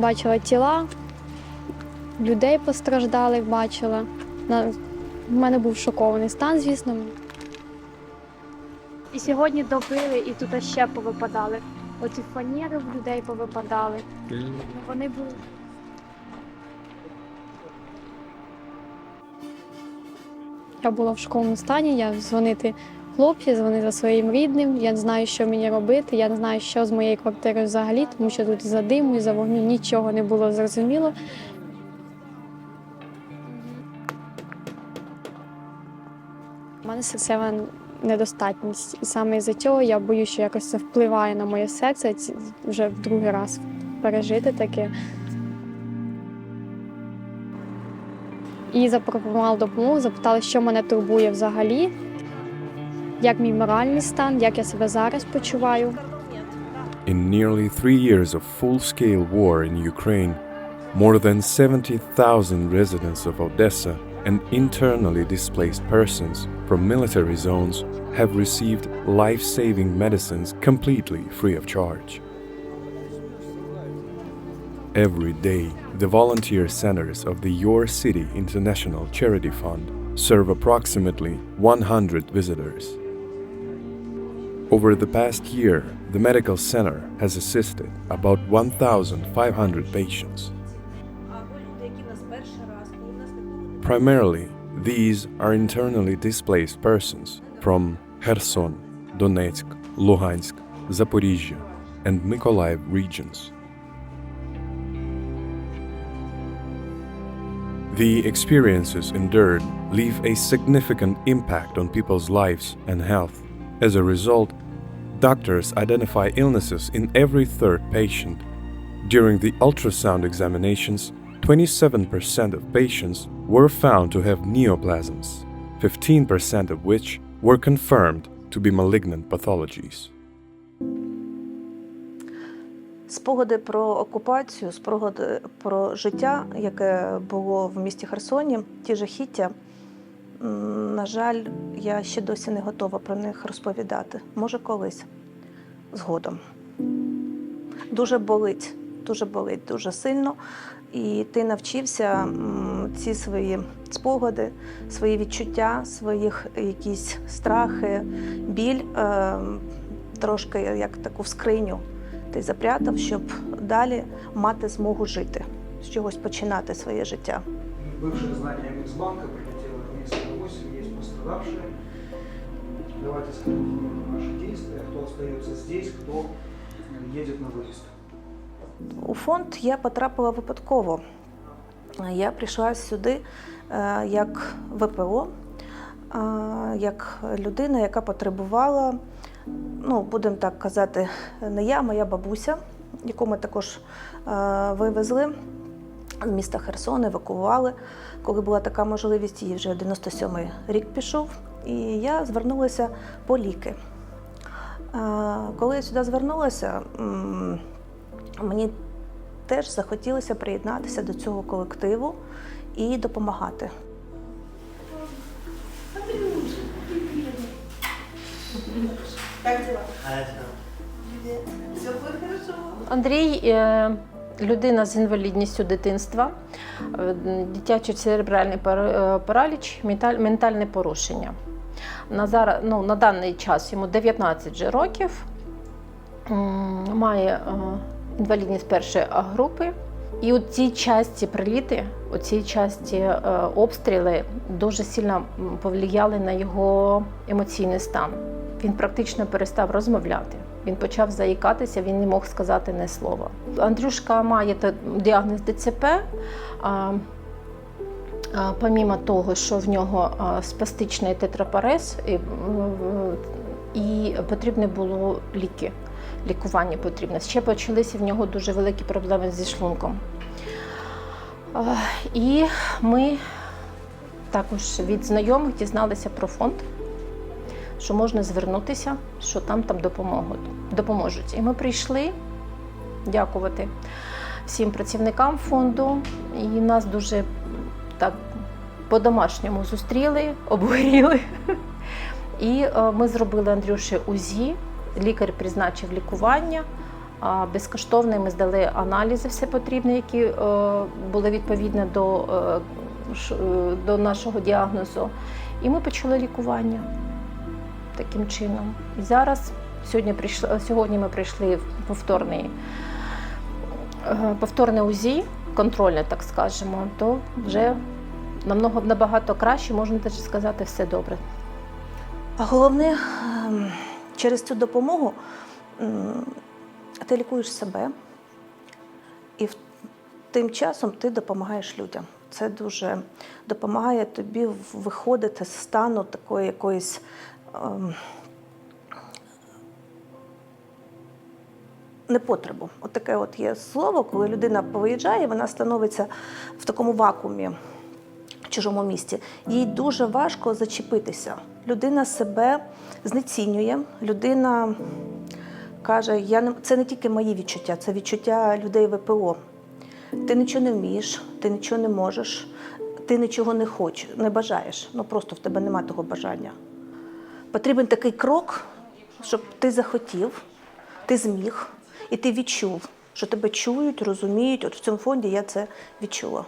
бачила тіла, людей постраждалих бачила. На... В мене був шокований стан, звісно. І сьогодні добили, і тут ще повипадали. Оці фанери в людей повипадали. Ну, Вони були. Я була в школьному стані, я дзвонити хлопці, дзвонити своїм рідним. Я не знаю, що мені робити. Я не знаю, що з моєю квартирою взагалі, тому що тут за диму і за вогню нічого не було зрозуміло. У мене серцева недостатність. І саме з-за цього я боюся, що якось це впливає на моє серце. Вже в другий раз пережити таке. І запропонували допомогу, запитали, що мене турбує взагалі, як мій моральний стан, як я себе зараз почуваю. In nearly three years of full scale war in Ukraine, more than 70,000 residents of Odessa and internally displaced persons from military zones have received life saving medicines completely free of charge. Every day, the volunteer centers of the Your City International Charity Fund serve approximately 100 visitors. Over the past year, the medical center has assisted about 1,500 patients. Primarily, these are internally displaced persons from Kherson, Donetsk, Luhansk, Zaporizhia, and Mykolaiv regions. The experiences endured leave a significant impact on people's lives and health. As a result, doctors identify illnesses in every third patient. During the ultrasound examinations, 27% of patients were found to have neoplasms, 15% of which were confirmed to be malignant pathologies. Спогади про окупацію, спогади про життя, яке було в місті Херсоні, ті жахіття. На жаль, я ще досі не готова про них розповідати. Може, колись згодом. Дуже болить, дуже болить, дуже сильно. І ти навчився ці свої спогади, свої відчуття, своїх якісь страхи, біль е, трошки як таку скриню ти запрятав, щоб далі мати змогу жити, з чогось починати своє життя. Бывшее здание Миксбанка пострадавшие. Давайте скорректируем наши действия. Кто остается здесь, кто едет на выезд. У фонд я потрапила випадково. Я прийшла сюди е, як ВПО, е, як людина, яка потребувала, ну, будемо так казати, не я, моя бабуся, яку ми також е, вивезли з міста Херсон, евакуювали. Коли була така можливість, їй вже 97-й рік пішов, і я звернулася по ліки. Коли я сюди звернулася, мені теж захотілося приєднатися до цього колективу і допомагати. Андрій е, людина з інвалідністю дитинства, е, дитячий церебральний е, параліч, менталь- ментальне порушення. На, зараз, ну, на даний час йому 19 же років, має е, інвалідність першої групи. І у цій часті приліти, у цій часті е, обстріли дуже сильно повлияли на його емоційний стан. Він практично перестав розмовляти. Він почав заїкатися, він не мог сказати ні слова. Андрюшка має діагноз ДЦП. А, Помімо того, що в нього спастичний тетрапарез, і, м, і потрібне було ліки. Лікування потрібне. Ще почалися в нього дуже великі проблеми зі шлунком. І ми також від знайомих дізналися про фонд, що можна звернутися, що там там допоможуть. І ми прийшли дякувати всім працівникам фонду. І нас дуже так по-домашньому зустріли, обгоріли. І е, ми зробили Андрюші УЗІ, лікар призначив лікування. безкоштовно. Ми здали аналізи все потрібні, які е, були відповідні до, е, е, до нашого діагнозу. І ми почали лікування таким чином. І зараз сьогодні прийшли, сьогодні ми прийшли в повторний, повторне УЗІ, контрольне, так скажемо, то вже намного набагато краще, можна теж сказати, все добре. А головне, ем, через цю допомогу ти лікуєш себе, і тим часом ти допомагаєш людям. Це дуже допомагає тобі виходити з стану такої якоїсь. ем, Непотребу. От таке от є слово, коли людина повиїжджає, вона становиться в такому вакуумі чужому місті. Їй дуже важко зачепитися. Людина себе знецінює, людина каже: я не це не тільки мої відчуття, це відчуття людей ВПО. Ти нічого не вмієш, ти нічого не можеш, ти нічого не хочеш, не бажаєш. Ну просто в тебе немає того бажання. Потрібен такий крок, щоб ти захотів, ти зміг, і ти відчув, що тебе чують, розуміють. От в цьому фонді я це відчула.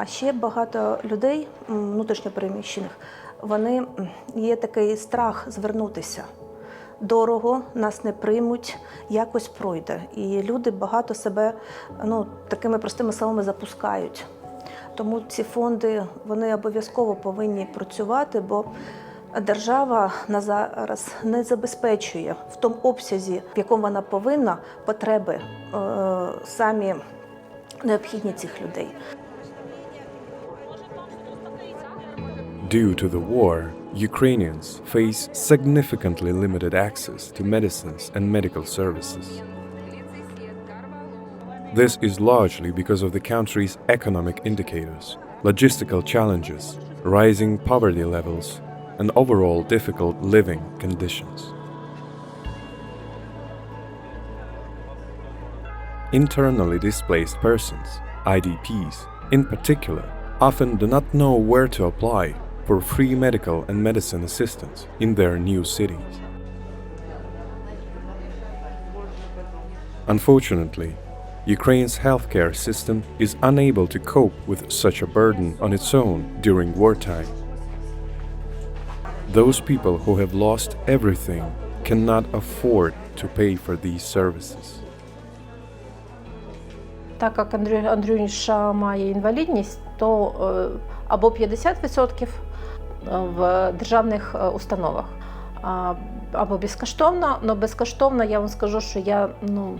А ще багато людей внутрішньопереміщених, вони є такий страх звернутися. Дорого, нас не приймуть, якось пройде. І люди багато себе ну, такими простими словами запускають. Тому ці фонди вони обов'язково повинні працювати, бо держава на зараз не забезпечує в тому обсязі, в якому вона повинна потреби е, самі необхідні цих людей. Due to the war, Ukrainians face significantly limited access to medicines and medical services. This is largely because of the country's economic indicators, logistical challenges, rising poverty levels, and overall difficult living conditions. Internally displaced persons, IDPs, in particular, often do not know where to apply for free medical and medicine assistance in their new cities. Unfortunately, Ukraine's healthcare system is unable to cope with such a burden on its own during wartime. Those people who have lost everything cannot afford to pay for these services. Так як Андрю, Андрюша має інвалідність, то е, або 50% в державних е, установах, або безкоштовно. але безкоштовно я вам скажу, що я ну,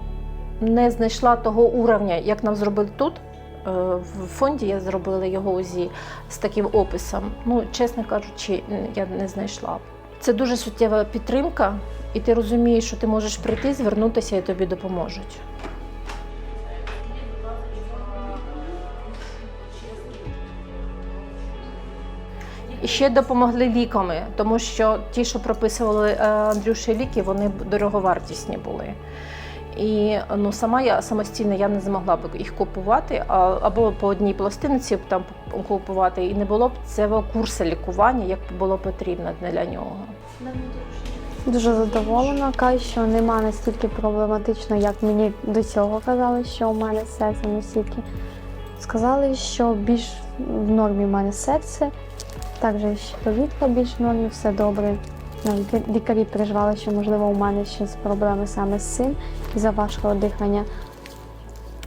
не знайшла того уровня, як нам зробили тут. Е, В фонді я зробила його УЗІ з таким описом. Ну, чесно кажучи, я не знайшла. Це дуже суттєва підтримка, і ти розумієш, що ти можеш прийти, звернутися і тобі допоможуть. Ще допомогли ліками, тому що ті, що прописували е, Андрюші ліки, вони дороговартісні були. І ну, сама я самостійно я не змогла б їх купувати, а, або по одній пластинці там купувати, і не було б цього курсу лікування, як було потрібно для нього. Дуже задоволена. Кажуть, що нема настільки проблематично, як мені до цього казали, що у мене серце настільки. Сказали, що більш в нормі в мене серце, також повітря більш нормі, все добре. Навіть Лікарі переживали, що можливо у мене щось проблеми саме з цим із-за важкого дихання.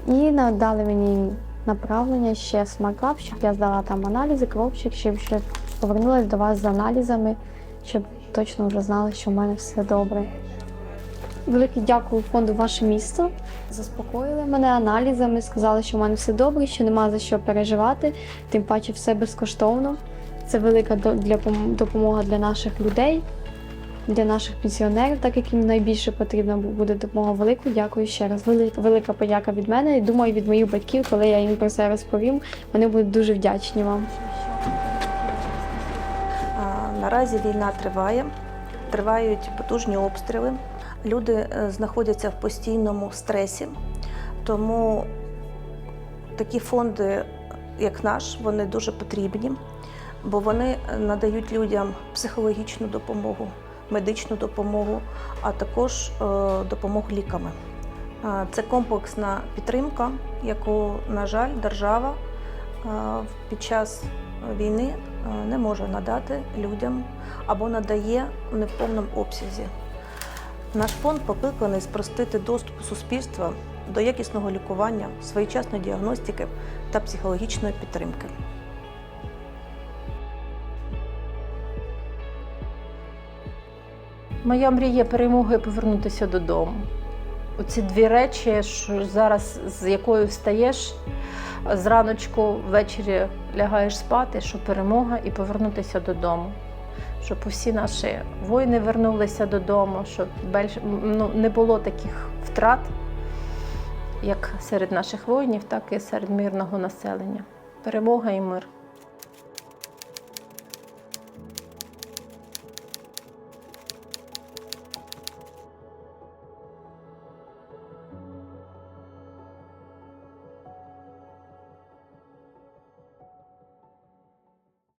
І надали мені направлення ще Lab, щоб я здала там аналізи, кровчик, щоб ще повернулася до вас з аналізами, щоб точно вже знали, що в мене все добре. Велике дякую фонду Ваше місто. Заспокоїли мене аналізами, сказали, що в мене все добре, що нема за що переживати, тим паче все безкоштовно. Це велика для допомога для наших людей, для наших пенсіонерів, так як їм найбільше потрібна буде допомога. Велику дякую ще раз. Велика, подяка від мене і думаю від моїх батьків, коли я їм про це розповім, вони будуть дуже вдячні вам. Наразі війна триває, тривають потужні обстріли. Люди е, знаходяться в постійному стресі, тому такі фонди, як наш, вони дуже потрібні, бо вони надають людям психологічну допомогу, медичну допомогу, а також е, допомогу ліками. Е, Це комплексна підтримка, яку, на жаль, держава е, під час війни не може надати людям або надає не в неповному обсязі. Наш фонд покликаний спростити доступ суспільства до якісного лікування, своєчасної діагностики та психологічної підтримки. Моя мрія перемоги повернутися додому. Оці дві речі, що зараз з якою встаєш зраночку, ввечері лягаєш спати, що перемога і повернутися додому. Щоб усі наші воїни вернулися додому, щоб ну, не було таких втрат, як серед наших воїнів, так і серед мирного населення. Перемога і мир.